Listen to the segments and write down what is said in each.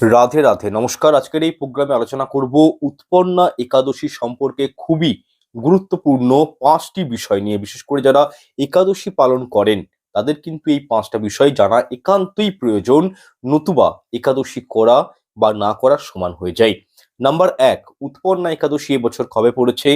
রাধে রাধে। নমস্কার, আজকের এই প্রোগ্রামে আলোচনা করব উৎপন্না একাদশী সম্পর্কে খুবই গুরুত্বপূর্ণ পাঁচটি বিষয় নিয়ে। বিশেষ করে যারা একাদশী পালন করেন, তাদের কিন্তু এই পাঁচটা বিষয় জানা একান্তই প্রয়োজন। নতুবা একাদশী করা বা না করা সমান হয়ে যায়। নাম্বার এক, উৎপন্না একাদশী এবছর কবে পড়েছে?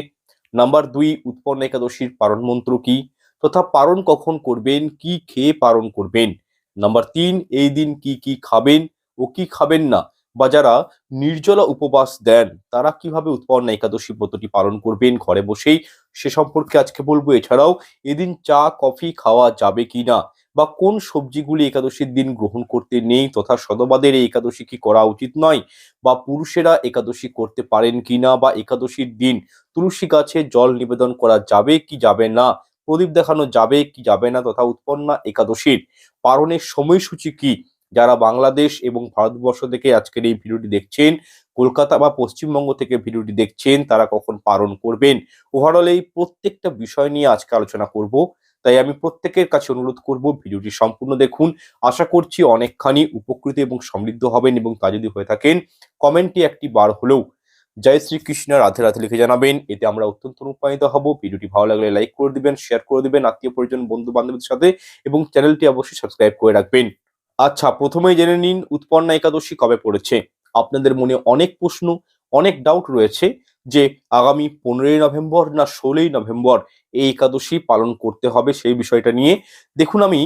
নাম্বার দুই, উৎপন্না একাদশীর পালন মন্ত্র কি? তথা পালন কখন করবেন? কি খেয়ে পালন করবেন? নাম্বার তিন, এই দিন কি কি খাবেন? ও কি খাবেন না? বা যারা নির্জলা উপবাস দেন, তারা কীভাবে উৎপন্ন একাদশী ব্রতটি পালন করবেন ঘরে বসেই? সে সম্পর্কে আজকে বলব। এছাড়াও, এদিন চা, কফি খাওয়া যাবে কি না বা কোন সবজিগুলি একাদশীর দিন গ্রহণ করতে নেই? তথা সদবাদের এই একাদশী কি করা উচিত নয়? বা পুরুষেরা একাদশী করতে পারেন কি না বা একাদশীর দিন তুলসী গাছে জল নিবেদন করা যাবে কি যাবে না? প্রদীপ দেখানো যাবে কি যাবে না? তথা উৎপন্না একাদশীর পালনের সময়সূচি কি? যারা বাংলাদেশ এবং ভারতবর্ষ থেকে আজকের এই ভিডিওটি দেখছেন, কলকাতা বা পশ্চিমবঙ্গ থেকে ভিডিওটি দেখছেন, তারা কখন পালন করবেন? ওভারঅল এই প্রত্যেকটা বিষয় নিয়ে আজকে আলোচনা করব। তাই আমি প্রত্যেকের কাছে অনুরোধ করব ভিডিওটি সম্পূর্ণ দেখুন। আশা করছি অনেকখানি উপকৃত এবং সমৃদ্ধ হবেন এবং তা যদি হয়ে থাকেন, কমেন্টে একটি বার হলেও জয় শ্রীকৃষ্ণ, রাধে রাধে লিখে জানাবেন। এতে আমরা অত্যন্ত অনুপ্রাণিত হব। ভিডিওটি ভালো লাগলে লাইক করে দিবেন শেয়ার করে দিবেন, আত্মীয় পরিজন বন্ধু বান্ধবদের সাথে এবং চ্যানেলটি অবশ্যই সাবস্ক্রাইব করে রাখবেন। আচ্ছা প্রথমেই জেনে নিন উৎপন্না একাদশী কবে পড়েছে। আপনাদের মনে অনেক প্রশ্ন, অনেক ডাউট রয়েছে যে আগামী পনেরোই নভেম্বর না ষোলোই নভেম্বর এই একাদশী পালন করতে হবে সেই বিষয়টা নিয়ে। দেখুন আমি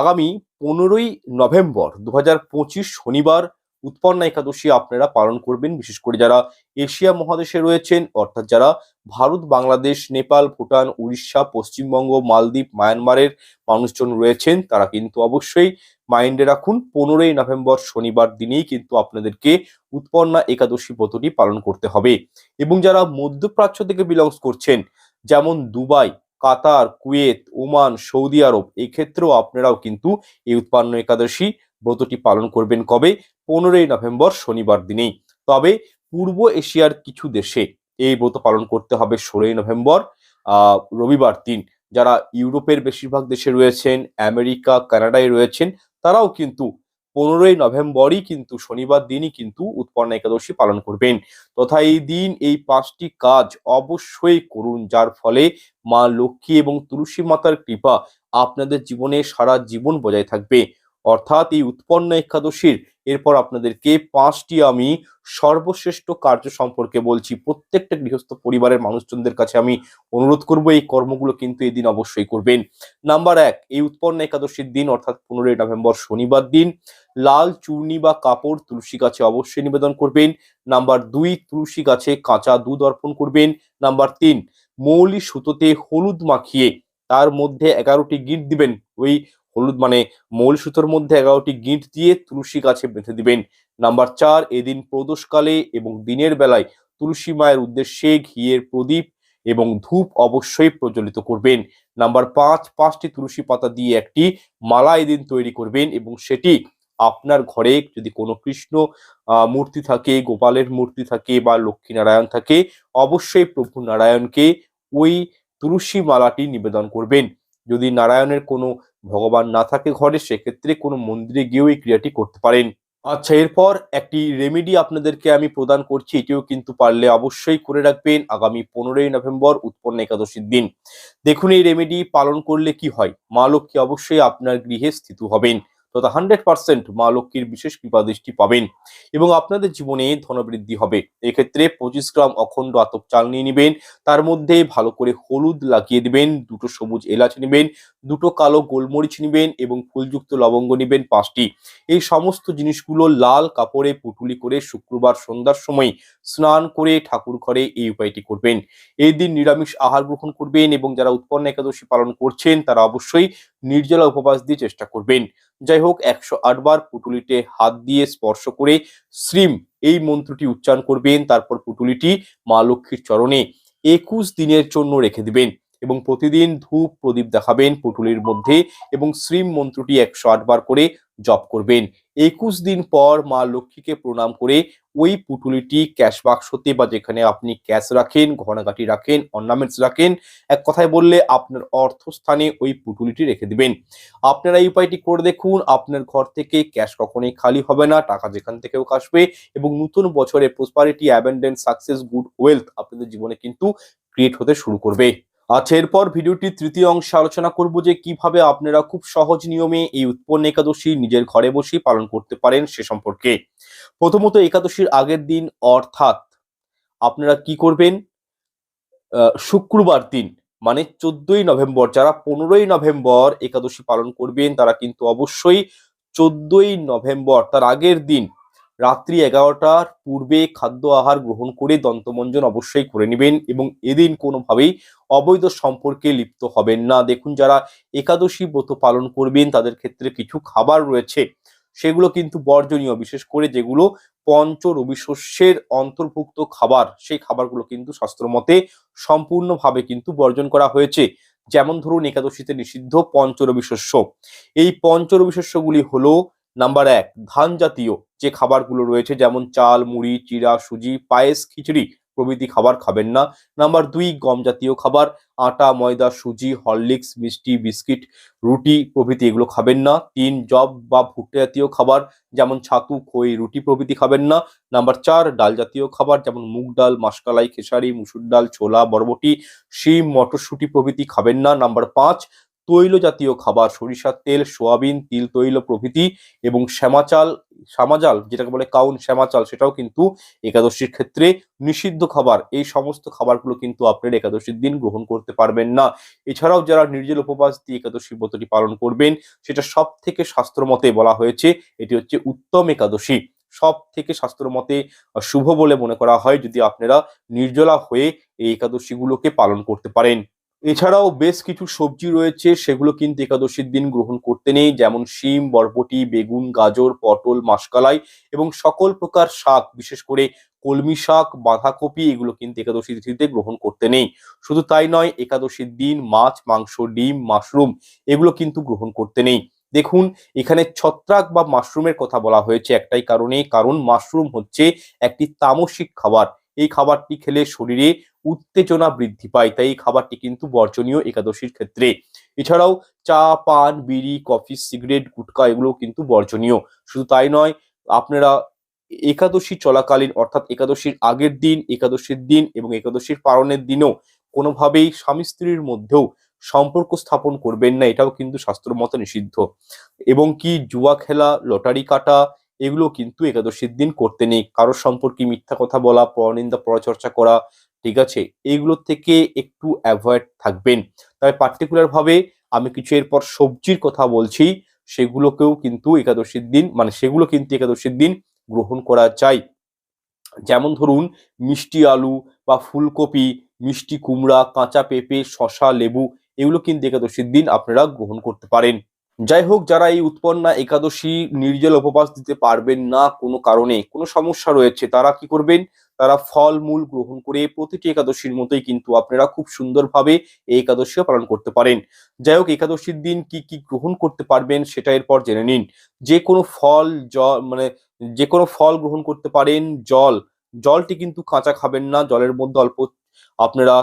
আগামী পনেরোই নভেম্বর দু হাজার পঁচিশ শনিবার উৎপন্না একাদশী আপনারা পালন করবেন। বিশেষ করে যারা এশিয়া মহাদেশে রয়েছেন, অর্থাৎ যারা ভারত, বাংলাদেশ, নেপাল, ভুটান, উড়িষ্যা, পশ্চিমবঙ্গ, মালদ্বীপ, মায়ানমারের মানুষজন রয়েছেন, তারা কিন্তু অবশ্যই মাইন্ডে রাখুন। পনেরোই নভেম্বর শনিবার দিনেই কিন্তু আপনাদেরকে উৎপন্না একাদশী ব্রতটি পালন করতে হবে। এবং যারা মধ্যপ্রাচ্য থেকে বিলংস করছেন, যেমন Dubai, Qatar, Kuwait, Oman, Saudi Arab এই ক্ষেত্রেও আপনারাও কিন্তু এই উৎপন্ন একাদশী ব্রতটি পালন করবেন কবে? পনেরোই নভেম্বর শনিবার দিনেই। তবে পূর্ব এশিয়ার কিছু দেশে এই ব্রত পালন করতে হবে ষোলোই নভেম্বর রবিবার দিন। যারা ইউরোপের বেশিরভাগ দেশে রয়েছেন, আমেরিকা, কানাডায় রয়েছেন, তারাও কিন্তু পনেরোই নভেম্বরই কিন্তু শনিবার দিনই কিন্তু উৎপন্ন একাদশী পালন করবেন। তথা এই দিন এই পাঁচটি কাজ অবশ্যই করুন, যার ফলে মা লক্ষ্মী এবং তুলসী মাতার কৃপা আপনাদের জীবনে সারা জীবন বজায় থাকবে। অর্থাৎ এই উৎপন্ন একাদশীর, এরপর আপনাদেরকে পাঁচটি আমি সর্বশ্রেষ্ঠ কার্য সম্পর্কে বলছি। প্রত্যেকটা গৃহস্থ পরিবারের মানুষজনদের কাছে আমি অনুরোধ করব, এই কর্মগুলো কিন্তু এই দিন অবশ্যই করবেন। নাম্বার এক, এই উৎপন্ন একাদশীর দিন, অর্থাৎ পনেরোই নভেম্বর শনিবার দিন, লাল চূর্ণি বা কাপড় তুলসী গাছে অবশ্যই নিবেদন করবেন। নাম্বার দুই, তুলসী গাছে কাঁচা দুধ অর্পণ করবেন। নাম্বার তিন, মৌলি সুতোতে হলুদ মাখিয়ে তার মধ্যে এগারোটি গিট দিবেন। ওই হলুদ মানে মৌল সুতোর মধ্যে এগারোটি গিঁট দিয়ে তুলসী গাছে বেঁধে দিবেন। নাম্বার চার, এদিন প্রদোষকালে এবং দিনের বেলায় তুলসী মায়ের উদ্দেশ্যে ঘিয়ের প্রদীপ এবং ধূপ অবশ্যই প্রজ্বলিত করবেন। নাম্বার পাঁচ, পাঁচটি তুলসী পাতা দিয়ে একটি মালা এদিন তৈরি করবেন এবং সেটি আপনার ঘরে যদি কোনো কৃষ্ণ মূর্তি থাকে, গোপালের মূর্তি থাকে বা লক্ষ্মী নারায়ণ থাকে, অবশ্যই প্রভু নারায়ণকে ওই তুলসী মালাটি নিবেদন করবেন। যদি নারায়ণের কোনো ভগবান না থাকে ঘরে, সেক্ষেত্রে কোনো মন্দিরে গিয়েও এই ক্রিয়াটি করতে পারেন। আচ্ছা এরপর একটি রেমেডি আপনাদেরকে আমি প্রদান করছি, এটিও কিন্তু পারলে অবশ্যই করে রাখবেন আগামী পনেরোই নভেম্বর, উৎপন্ন একাদশীর দিন। দেখুন, এই রেমেডি পালন করলে কি হয়? মা লক্ষ্মী অবশ্যই আপনার গৃহে স্থিত হবেন। তথা হান্ড্রেড পার্সেন্ট মা লক্ষ্মীর বিশেষ কৃপা দৃষ্টি পাবেন এবং আপনাদের জীবনে ধনবৃদ্ধি হবে। এক্ষেত্রে পঁচিশ গ্রাম অখণ্ড আতপ চাল নিয়ে নেবেন, তার মধ্যে ভালো করে হলুদ লাগিয়ে দেবেন, দুটো সবুজ এলাচ নেবেন, দুটো কালো গোলমরিচ নেবেন এবং ফুলযুক্ত লবঙ্গ নেবেন পাঁচটি। এই সমস্ত জিনিসগুলো লাল কাপড়ে পুটুলি করে শুক্রবার সন্ধ্যার সময় স্নান করে ঠাকুর ঘরে এই উপায়টি করবেন। এই দিন নিরামিষ আহার গ্রহণ করবেন এবং যারা উৎপন্ন একাদশী পালন করছেন তারা অবশ্যই নির্জলা উপবাস দিয়ে চেষ্টা করবেন। যাই হোক, একশো আটবার পুটুলিতে হাত দিয়ে স্পর্শ করে শ্রীম এই মন্ত্রটি উচ্চারণ করবেন, তারপর পুটুলিটি মা লক্ষ্মীর চরণে একুশ দিনের জন্য রেখে দিবেন। এবং প্রতিদিন ধূপ প্রদীপ দেখাবেন পুটুলির মধ্যে এবং শ্রীম মন্ত্রটি একশো আটবার করে জপ করবেন। একুশ দিন পর মা লক্ষ্মীকে প্রণাম করে ওই পুটুলিটি ক্যাশ বাক্সতে বা যেখানে আপনি ক্যাশ রাখেন, গহনাগাটি রাখেন, অর্নামেন্টস রাখেন, এক কথায় বললে আপনার অর্থস্থানে ওই পুটুলিটি রেখে দিবেন। আপনারা এই উপায়টি করে দেখুন, আপনার ঘর থেকে ক্যাশ কখনোই খালি হবে না, টাকা যেখান থেকেও আসবে এবং নতুন বছরে prosperity abundance success good wealth আপনাদের জীবনে কিন্তু ক্রিয়েট হতে শুরু করবে। আচ্ছা এরপর ভিডিওটির তৃতীয় অংশে আলোচনা করব যে কীভাবে আপনারা খুব সহজ নিয়মে এই উৎপন্ন একাদশী নিজের ঘরে বসেই পালন করতে পারেন সে সম্পর্কে। প্রথমত একাদশীর আগের দিন, অর্থাৎ আপনারা কি করবেন? শুক্রবার দিন মানে চোদ্দই নভেম্বর, যারা পনেরোই নভেম্বর একাদশী পালন করবেন, তারা কিন্তু অবশ্যই চোদ্দই নভেম্বর, তার আগের দিন রাত্রি এগারোটার পূর্বে খাদ্য আহার গ্রহণ করে দন্তমঞ্জন অবশ্যই করে নেবেন এবং এদিন কোনোভাবেই অবৈধ সম্পর্কে লিপ্ত হবেন না। দেখুন, যারা একাদশী ব্রত পালন করবেন, তাদের ক্ষেত্রে কিছু খাবার রয়েছে। সেগুলো কিন্তু বর্জনীয়, বিশেষ করে যেগুলো পঞ্চ রবি শস্যের অন্তর্ভুক্ত খাবার, সেই খাবারগুলো কিন্তু শাস্ত্রমতে সম্পূর্ণভাবে কিন্তু বর্জন করা হয়েছে। যেমন ধরুন, একাদশীতে নিষিদ্ধ পঞ্চরবি শস্য এই পঞ্চরবি শস্যগুলি হলো নাম্বার এক, ধান জাতীয় যে খাবারগুলো রয়েছে, যেমন চাল, মুড়ি, চিড়া, সুজি, পায়েস, খিচুড়ি, প্রভৃতি খাবার খাবেন না। নাম্বার দুই, গম জাতীয় খাবার, আটা, ময়দা, সুজি, হরলিক্স, মিষ্টি, বিস্কিট, রুটি, প্রভৃতি এগুলো খাবেন না। তিন জব বা ভুট্টা জাতীয় খাবার, যেমন ছাতু, খই, রুটি প্রভৃতি খাবেন না। নাম্বার চার, ডাল জাতীয় খাবার, যেমন মুগ ডাল, মাসকালাই, খেসারি, মুসুর ডাল, ছোলা, বরবটি, শিম, মটরশুঁটি প্রভৃতি খাবেন না। নাম্বার পাঁচ তৈল জাতীয় খাবার, সরিষার তেল, সোয়াবিন, তিল, তৈল প্রভৃতি এবং শ্যামাচাল, শ্যামাজাল যেটাকে বলে কাউন শ্যামাচাল, সেটাও কিন্তু একাদশীর ক্ষেত্রে নিষিদ্ধ খাবার। এই সমস্ত খাবারগুলো কিন্তু আপনার একাদশীর দিন গ্রহণ করতে পারবেন না। এছাড়াও যারা নির্জল উপবাস দিয়ে একাদশী ব্রতটি পালন করবেন, সেটা সব থেকে শাস্ত্রমতে বলা হয়েছে, এটি হচ্ছে উত্তম একাদশী। সব থেকে শাস্ত্রমতে শুভ বলে মনে করা হয় যদি আপনারা নির্জলা হয়ে এই একাদশীগুলোকে পালন করতে পারেন। এছাড়াও বেশ কিছু সবজি রয়েছে, সেগুলো কিন্তু একাদশীর দিন গ্রহণ করতে নেই, যেমন শিম, বরবটি, বেগুন, গাজর, পটল, মাসকালাই এবং সকল প্রকার শাক, বিশেষ করে কলমি শাক, বাঁধাকপি, এগুলো কিন্তু একাদশী তিথিতে গ্রহণ করতে নেই। শুধু তাই নয়, একাদশীর দিন মাছ, মাংস, ডিম, মাশরুম এগুলো কিন্তু গ্রহণ করতে নেই। দেখুন, এখানে ছত্রাক বা মাশরুমের কথা বলা হয়েছে একটাই কারণে, কারণ মাশরুম হচ্ছে একটি তামসিক খাবার। এই খাবারটি খেলে শরীরে উত্তেজনা বৃদ্ধি পায়, তাই এই খাবারটি কিন্তু বর্জনীয় একাদশীর ক্ষেত্রে। এছাড়াও চা, পান, বিড়ি, কফি, সিগারেট, গুটকা এগুলো কিন্তু বর্জনীয়। শুধু তাই নয়, আপনারা একাদশী চলাকালীন অর্থাৎ একাদশীর আগের দিন, একাদশীর দিন এবং একাদশীর পালনের দিনও কোনোভাবেই স্বামী স্ত্রীর মধ্যেও সম্পর্ক স্থাপন করবেন না, এটাও কিন্তু শাস্ত্র মতে নিষিদ্ধ। এবং কি, জুয়া খেলা, লটারি কাটা এগুলো কিন্তু একাদশীর দিন করতে নেই। কারোর সম্পর্কে মিথ্যা কথা বলা, পরনিন্দা, পরচর্চা করা, ঠিক আছে? এইগুলোর থেকে একটু অ্যাভয়েড থাকবেন। তবে পার্টিকুলার ভাবে আমি কিছু এরপর সবজির কথা বলছি, সেগুলোকেও কিন্তু একাদশীর দিন মানে সেগুলো কিন্তু একাদশীর দিন গ্রহণ করা যায়। যেমন ধরুন, মিষ্টি আলু বা ফুলকপি, মিষ্টি কুমড়া, কাঁচা পেঁপে শশা লেবু, এগুলো কিন্তু একাদশীর দিন আপনারা গ্রহণ করতে পারেন। যাই হোক, যারা এই উৎপন্না একাদশী নির্জল উপবাস দিতে পারবেন না কোনো কারণে, কোনো সমস্যা রয়েছে, তারা কি করবেন? তারা ফল মূল গ্রহণ করে প্রতিটি একাদশীর মতোই কিন্তু আপনারা খুব সুন্দরভাবে এই একাদশীও পালন করতে পারেন। যাই হোক, একাদশীর দিন কি কি গ্রহণ করতে পারবেন সেটা এরপর জেনে নিন। যে কোনো ফল, জল মানে যে কোনো ফল গ্রহণ করতে পারেন, জল। জলটি কিন্তু কাঁচা খাবেন না, জলের মধ্যে অল্প আপনারা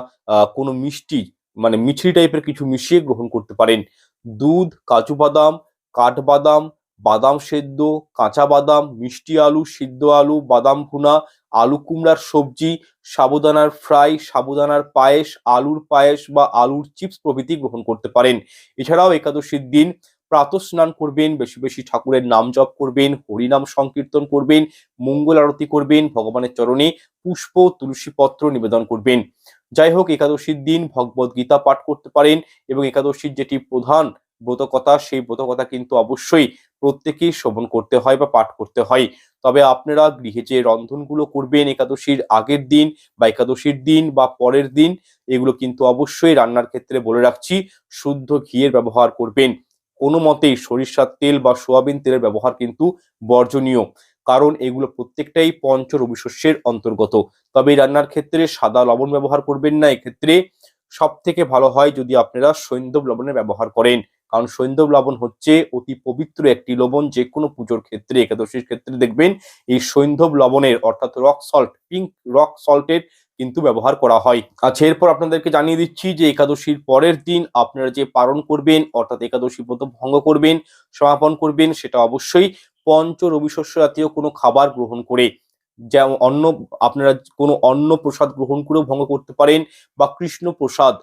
কোনো মিষ্টি মানে মিছরি টাইপের কিছু মিশিয়ে গ্রহণ করতে পারেন। দুধ, কাজু বাদাম কাঠবাদাম বাদাম সেদ্ধ, কাঁচা বাদাম, মিষ্টি আলু, সিদ্ধ আলু, বাদাম ভুনা, আলু কুমড়ার সবজি, সাবুদানার ফ্রাই, সাবুদানার পায়েস, আলুর পায়েস বা আলুর চিপস প্রভৃতি গ্রহণ করতে পারেন। এছাড়াও একাদশীর দিন প্রাতঃ স্নান করবেন, বেশি বেশি ঠাকুরের নাম জপ করবেন, হরিনাম সংকীর্তন করবেন, মঙ্গল আরতি করবেন, ভগবানের চরণে পুষ্প তুলসী পত্র নিবেদন করবেন। যাই হোক একাদশীর দিন ভগবত গীতা পাঠ করতে পারেন এবং একাদশীর যেটি প্রধান ব্রতকথা, সেই ব্রতকথা কিন্তু অবশ্যই প্রত্যেকেই শ্রবণ করতে হয় বা পাঠ করতে হয়। তবে আপনারা গৃহে যে রন্ধনগুলো করবেন একাদশীর আগের দিন বা একাদশীর দিন বা পরের দিন, এগুলো কিন্তু অবশ্যই রান্নার ক্ষেত্রে বলে রাখছি, শুদ্ধ ঘিয়ের ব্যবহার করবেন। কোনো মতেই সরিষার তেল বা সোয়াবিন তেলের ব্যবহার কিন্তু বর্জনীয়। কারণ এগুলো প্রত্যেকটাই পঞ্চ রবি শস্যের অন্তর্গত। তবে রান্নার ক্ষেত্রে সাদা লবণ ব্যবহার করবেন না। এক্ষেত্রে সব থেকে ভালো হয় যদি আপনারা সৈন্ধব লবণের ব্যবহার করেন। কারণ সৈন্ধব লবণ হচ্ছে অতি পবিত্র একটি লবণ। যে কোনো পুজোর ক্ষেত্রে, একাদশীর ক্ষেত্রে দেখবেন এই সৈন্ধব লবণের অর্থাৎ রক সল্ট পিঙ্ক রক সল্টের কিন্তু ব্যবহার করা হয়। আচ্ছা এরপর আপনাদেরকে জানিয়ে দিচ্ছি যে একাদশীর পরের দিন আপনারা যে পালন করবেন, অর্থাৎ একাদশী ব্রত ভঙ্গ করবেন, সমাপন করবেন, সেটা অবশ্যই পঞ্চ রবিশস্য জাতীয় কোনো খাবার গ্রহণ করে, যেমন অন্য আপনারা কোনো অন্ন প্রসাদ গ্রহণ করেও ভঙ্গ করতে পারেন বা কৃষ্ণ প্রসাদ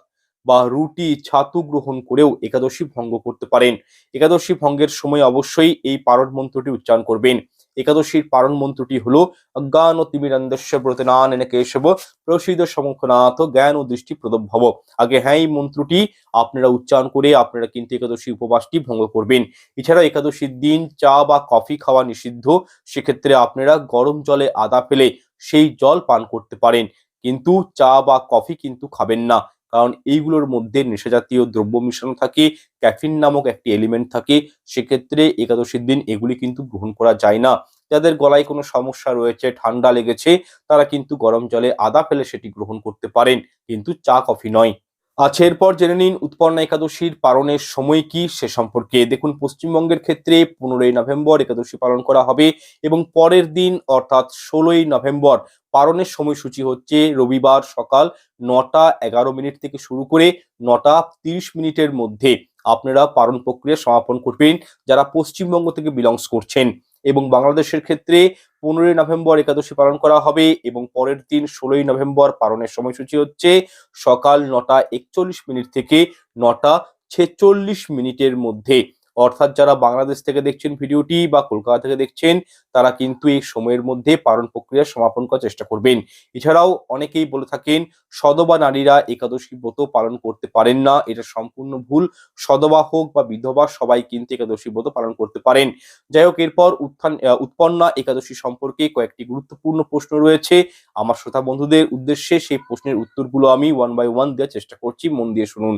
বা রুটি, ছাতু গ্রহণ করেও একাদশী ভঙ্গ করতে পারেন। একাদশী ভঙ্গের সময় অবশ্যই এই পারদ মন্ত্রটি উচ্চারণ করবেন। একাদশীর পারণ মন্ত্রটি হলো, অজ্ঞান ও তিমিরান্দস্য ব্রতনান এনে কেশব, প্রসিদ্ধ সমুখনাথ জ্ঞান ও দৃষ্টি প্রদভব আগে হ্যাঁ এই মন্ত্রটি আপনারা উচ্চারণ করে আপনারা কিন্তু একাদশী উপবাসটি ভঙ্গ করবেন। এছাড়া একাদশীর দিন চা বা কফি খাওয়া নিষিদ্ধ। সেক্ষেত্রে আপনারা গরম জলে আদা ফেলে সেই জল পান করতে পারেন। কিন্তু চা বা কফি কিন্তু খাবেন না। কারণ এইগুলোর মধ্যে নেশাজাতীয় দ্রব্য মিশানো থাকে, ক্যাফিন নামক একটি এলিমেন্ট থাকে, সেক্ষেত্রে একাদশীর দিন এগুলি কিন্তু গ্রহণ করা যায় না। যাদের গলায় কোনো সমস্যা রয়েছে, ঠান্ডা লেগেছে, তারা কিন্তু গরম জলে আদা ফেলে সেটি গ্রহণ করতে পারেন, কিন্তু চা কফি নয়। আচ্ছা এরপর জেনে নিন উৎপন্না একাদশীর পালনের সময় কি? সে সম্পর্কে দেখুন, পশ্চিমবঙ্গের ক্ষেত্রে পনেরোই নভেম্বর একাদশী পালন করা হবে এবং পরের দিন, অর্থাৎ ষোলোই নভেম্বর, পালনের সময়সূচি হচ্ছে রবিবার সকাল নটা এগারো মিনিট থেকে শুরু করে নটা তিরিশ মিনিটের মধ্যে। আপনারা পালন প্রক্রিয়া সমাপন করবেন, যারা পশ্চিমবঙ্গ থেকে বিলংস করছেন। এবং বাংলাদেশের ক্ষেত্রে পনেরোই নভেম্বর একাদশী পালন করা হবে এবং পরের দিন ষোলোই নভেম্বর পালনের সময়সূচি হচ্ছে সকাল নটা একচল্লিশ মিনিট থেকে নটা ছেচল্লিশ মিনিটের মধ্যে। অর্থাৎ যারা বাংলাদেশ থেকে দেখছেন ভিডিওটি বা কলকাতা থেকে দেখছেন, তারা কিন্তু এই সময়ের মধ্যে পালন প্রক্রিয়া সমাপন করার চেষ্টা করবেন। এছাড়াও অনেকেই বলে থাকেন, সদবা নারীরা একাদশী ব্রত পালন করতে পারেন না, এটা সম্পূর্ণ ভুল। সদবা হোক বা বিধবা, সবাই কিন্তু একাদশী ব্রত পালন করতে পারেন। যাই হোক, এরপর উত্থান উৎপন্না একাদশী সম্পর্কে কয়েকটি গুরুত্বপূর্ণ প্রশ্ন রয়েছে। আমার শ্রোতা বন্ধুদের উদ্দেশ্যে সেই প্রশ্নের উত্তরগুলো আমি ওয়ান বাই ওয়ান দেওয়ার চেষ্টা করছি, মন দিয়ে শুনুন।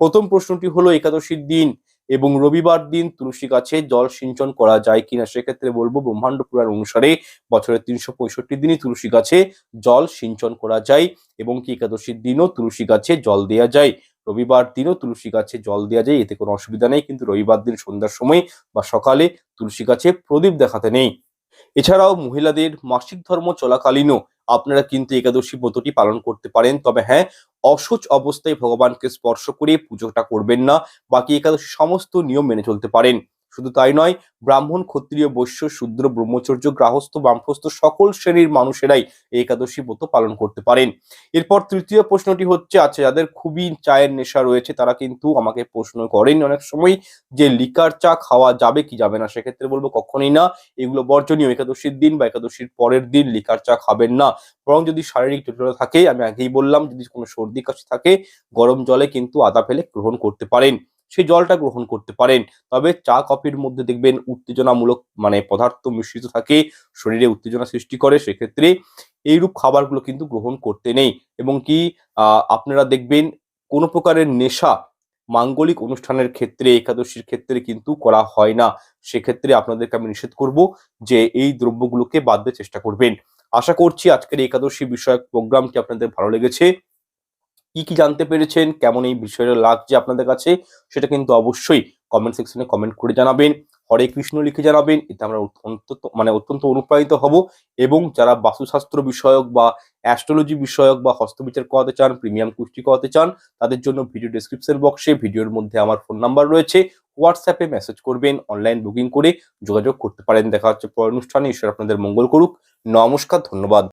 প্রথম প্রশ্নটি হলো, একাদশীর দিন এবং রবিবার দিন তুলসী গাছে জল সিঞ্চন করা যায় কিনা সেক্ষেত্রে বলব ব্রহ্মাণ্ড পুরাণ অনুসারে বছরের তিনশো পঁয়ষট্টি দিনই তুলসী গাছে জল সিঞ্চন করা যায় এবং কি একাদশীর দিনও তুলসী গাছে জল দেওয়া যায়। রবিবার দিনও তুলসী গাছে জল দেওয়া যায়, এতে কোনো অসুবিধা নেই, কিন্তু রবিবার দিন সন্ধ্যার সময় বা সকালে তুলসী গাছে প্রদীপ দেখাতে নেই। এছাড়াও মহিলাদের মাসিক ধর্ম চলাকালীনও আপনারা কিন্তু একাদশী ব্রতটি পালন করতে পারেন। তবে হ্যাঁ অসুচ অবস্থায় ভগবানকে স্পর্শ করে পুজোটা করবেন না। বাকি একাদশী সমস্ত নিয়ম মেনে চলতে পারেন। শুধু তাই নয়, ব্রাহ্মণ, ক্ষত্রিয়, বৈশ্য, শূদ্র, ব্রহ্মচর্য গ্রাহস্থ বামপ্রস্থ সকল শ্রেণির মানুষেরাই একাদশী ব্রত পালন করতে পারেন। এরপর তৃতীয় প্রশ্নটি হচ্ছে আছে যাদের খুবই চায়ের নেশা রয়েছে, তারা কিন্তু আমাকে প্রশ্ন করেন অনেক সময় যে, লিকার চা খাওয়া যাবে কি যাবে না? সেক্ষেত্রে বলব কখনোই না। এগুলো বর্জনীয়। একাদশীর দিন বা একাদশীর পরের দিন লিকার চা খাবেন না। বরং যদি শারীরিক জটিলতা থাকে, আমি আগেই বললাম, যদি কোনো সর্দি কাশি থাকে, গরম জলে কিন্তু আদা ফেলে গ্রহণ করতে পারেন। সেই জলটা গ্রহণ করতে পারেন। তবে চা, কফির মধ্যে দেখবেন উত্তেজনামূলক মানে পদার্থ মিশ্রিত থাকে, শরীরে উত্তেজনা সৃষ্টি করে, সেক্ষেত্রে এইরূপ খাবারগুলো কিন্তু গ্রহণ করতে নেই। এবং কি আপনারা দেখবেন কোনো প্রকারের নেশা মাঙ্গলিক অনুষ্ঠানের ক্ষেত্রে, একাদশীর ক্ষেত্রে কিন্তু করা হয় না। সেক্ষেত্রে আপনাদেরকে আমি নিষেধ করব যে এই দ্রব্যগুলোকে বাদ দিয়ে চেষ্টা করবেন। আশা করছি আজকের একাদশী বিষয়ক প্রোগ্রামটি আপনাদের ভালো লেগেছে। কি কি জানতে পেরেছেন? কেমন এই বিষয়টা লাগছে আপনাদের কাছে? সেটা কিন্তু অবশ্যই কমেন্ট সেকশনে কমেন্ট করে জানাবেন। হরে কৃষ্ণ লিখে জানাবেন। এতে আমরা অত্যন্ত মানে অত্যন্ত অনুপ্রাণিত হব এবং যারা বাস্তুশাস্ত্র বিষয়ক বা অ্যাস্ট্রোলজি বিষয়ক বা হস্তবিচার করাতে চান প্রিমিয়াম কুষ্টি করাতে চান, তাদের জন্য ভিডিও ডেসক্রিপশন বক্সে ভিডিওর মধ্যে আমার ফোন নাম্বার রয়েছে। হোয়াটসঅ্যাপে মেসেজ করবেন অনলাইন বুকিং করে যোগাযোগ করতে পারেন। দেখা হচ্ছে পর অনুষ্ঠানে। ঈশ্বর আপনাদের মঙ্গল করুক। নমস্কার, ধন্যবাদ।